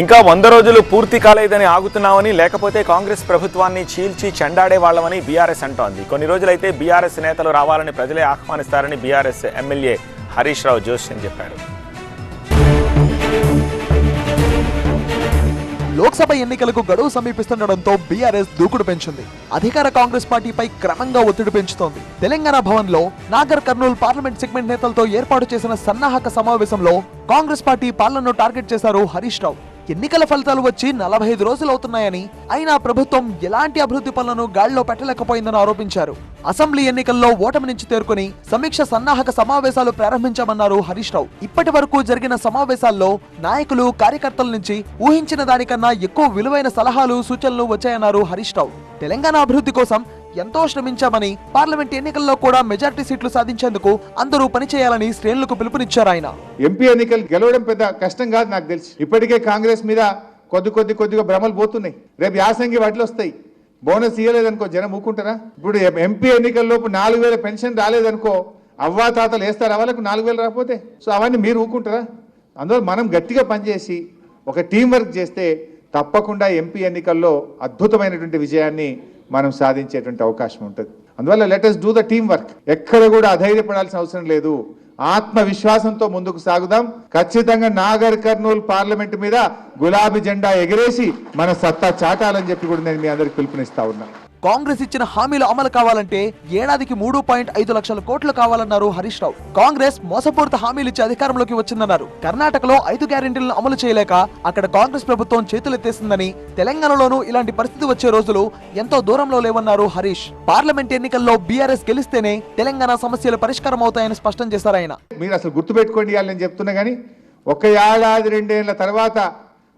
ఇంకా వంద రోజులు పూర్తి కాలేదని ఆగుతున్నామని లేకపోతే కాంగ్రెస్ ప్రభుత్వాన్ని చీల్చి చెండాడే వాళ్ళమని బీఆర్ఎస్ అంటోంది. కొన్ని రోజులైతే బీఆర్ఎస్ నేతలు రావాలని ప్రజలే ఆహ్వానిస్తారని బీఆర్ఎస్ ఎమ్మెల్యే హరీష్ రావు జోషి అని చెప్పారు. లోక్సభ ఎన్నికలకు గడువు సమీపిస్తుండటంతో బీఆర్ఎస్ దూకుడు పెంచింది. అధికార కాంగ్రెస్ పార్టీపై క్రమంగా ఒత్తిడి పెంచుతోంది. తెలంగాణ భవన్లో నాగర్ కర్నూల్ పార్లమెంట్ సెగ్మెంట్ నేతలతో ఏర్పాటు చేసిన సన్నాహక సమావేశంలో కాంగ్రెస్ పార్టీ పాలనను టార్గెట్ చేశారు హరీష్ రావు. ఎన్నికల ఫలితాలు వచ్చి నలభై ఐదు రోజులు అవుతున్నాయని అయినా ప్రభుత్వం ఎలాంటి అభివృద్ధి పనులను గాడిలో పెట్టలేకపోయిందని ఆరోపించారు. అసెంబ్లీ ఎన్నికల్లో ఓటమి నుంచి తేరుకుని సమీక్ష సన్నాహక సమావేశాలు ప్రారంభించామన్నారు హరీష్ రావు. ఇప్పటి వరకు జరిగిన సమావేశాల్లో నాయకులు కార్యకర్తల నుంచి ఊహించిన దానికన్నా ఎక్కువ విలువైన సలహాలు సూచనలు వచ్చాయన్నారు హరీష్ రావు. తెలంగాణ అభివృద్ధి కోసం ఎంతో శ్రమించామని పార్లమెంట్ ఎన్నికల్లో కూడా మెజార్టీ సీట్లు సాధించేందుకు అందరూ పనిచేయాలని శ్రేణులకు పిలుపునిచ్చారు ఆయన. ఎంపీ ఎన్నికలు గెలవడం పెద్ద కష్టం కాదు నాకు తెలిసి. ఇప్పటికే కాంగ్రెస్ మీద కొద్ది కొద్ది కొద్దిగా భ్రమలు పోతున్నాయి. రేపు యాసంగి వాటిలో వస్తాయి. బోనస్ ఇవ్వలేదనుకో జనం ఊకుంటారా? ఇప్పుడు ఎంపీ ఎన్నికల్లోపు నాలుగు వేల పెన్షన్ రాలేదనుకో అవ్వా తాతలు వేస్తారా? వాళ్ళకు నాలుగు వేలు రాకపోతే? సో అవన్నీ మీరు ఊకుంటారా? అందువల్ల మనం గట్టిగా పనిచేసి ఒక టీం వర్క్ చేస్తే తప్పకుండా ఎంపీ ఎన్నికల్లో అద్భుతమైనటువంటి విజయాన్ని మనం సాధించేటువంటి అవకాశం ఉంటుంది. అందువల్ల let's do the team work ఎక్కడ కూడా అధైర్యపడాల్సిన అవసరం లేదు. ఆత్మవిశ్వాసంతో ముందుకు సాగుదాం. ఖచ్చితంగా నాగర్ కర్నూలు పార్లమెంట్ మీద గులాబీ జెండా ఎగిరేసి మన సత్తా చాటాలని చెప్పి కూడా నేను మీ అందరికి పిలుపునిస్తా ఉన్నా. కాంగ్రెస్ ఇచ్చిన హామీలు అమలు కావాలంటే ఏడాదికి మూడు పాయింట్ ఐదు లక్షల కోట్లు కావాలన్నారు హరీష్ రావు. కాంగ్రెస్ మోసపూరిత హామీలు ఇచ్చి అధికారంలోకి వచ్చిందన్నారు. కర్ణాటకలో ఐదు గ్యారెంటీలను అమలు చేయలేక అక్కడ కాంగ్రెస్ ప్రభుత్వం చేతులెత్తేసిందని తెలంగాణలోనూ ఇలాంటి పరిస్థితి వచ్చే రోజులు ఎంతో దూరంలో లేవన్నారు హరీష్. పార్లమెంట్ ఎన్నికల్లో బీఆర్ఎస్ గెలిస్తేనే తెలంగాణ సమస్యలు పరిష్కారం అవుతాయని స్పష్టం చేశారు ఆయన. మీరు అసలు గుర్తుపెట్టుకోండి నేను చెప్తున్నా కానీ ఒక ఏడాది రెండేళ్ళ తర్వాత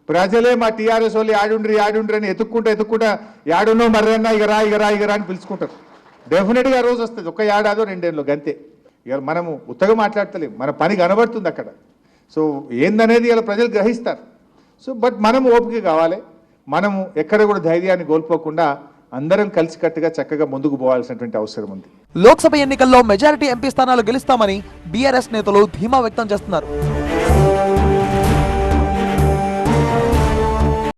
ప్రజలే మా టీఆర్ఎస్ వాళ్ళు యాడుండ్రి యాడుండ్రి అని ఎత్తుక్కుంటా ఎత్తుక్కుంటా యాడున్నో మర్రన్నా ఇక రా ఇక రా ఇక రా అని పిలుచుకుంటారు. డెఫినెట్గా రోజు వస్తుంది. ఒక ఏడాదో రెండేళ్ళు గంతే ఇక మనము ఉత్తగా మాట్లాడతలేం. మన పని కనబడుతుంది అక్కడ. సో ఏందనేది ఇలా ప్రజలు గ్రహిస్తారు. సో బట్ మనము ఓపిక కావాలి. మనము ఎక్కడ కూడా ధైర్యాన్ని కోల్పోకుండా అందరం కలిసికట్టుగా చక్కగా ముందుకు పోవాల్సినటువంటి అవసరం ఉంది. లోక్సభ ఎన్నికల్లో మెజారిటీ ఎంపీ స్థానాలు గెలుస్తామని బీఆర్ఎస్ నేతలు ధీమా వ్యక్తం చేస్తున్నారు.